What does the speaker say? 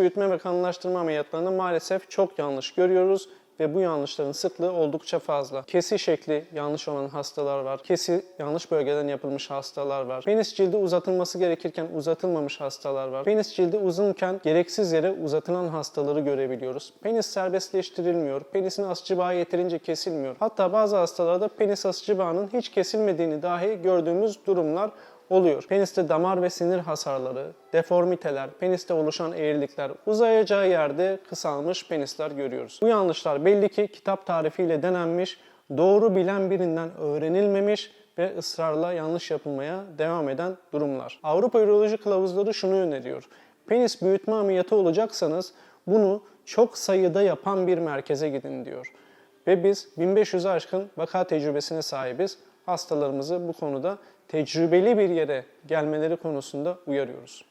Büyütme ve kalınlaştırma ameliyatlarını maalesef çok yanlış görüyoruz ve bu yanlışların sıklığı oldukça fazla. Kesi şekli yanlış olan hastalar var. Kesi yanlış bölgeden yapılmış hastalar var. Penis cildi uzatılması gerekirken uzatılmamış hastalar var. Penis cildi uzunken gereksiz yere uzatılan hastaları görebiliyoruz. Penis serbestleştirilmiyor. Penisin asıcı bağı yeterince kesilmiyor. Hatta bazı hastalarda penis asıcı bağının hiç kesilmediğini dahi gördüğümüz durumlar oluyor. Peniste damar ve sinir hasarları, deformiteler, peniste oluşan eğrilikler, uzayacağı yerde kısalmış penisler görüyoruz. Bu yanlışlar belli ki kitap tarifiyle denenmiş, doğru bilen birinden öğrenilmemiş ve ısrarla yanlış yapılmaya devam eden durumlar. Avrupa Üroloji Kılavuzları şunu öneriyor. Penis büyütme ameliyatı olacaksanız bunu çok sayıda yapan bir merkeze gidin diyor. Ve biz 1500'e aşkın vaka tecrübesine sahibiz. Hastalarımızı bu konuda tecrübeli bir yere gelmeleri konusunda uyarıyoruz.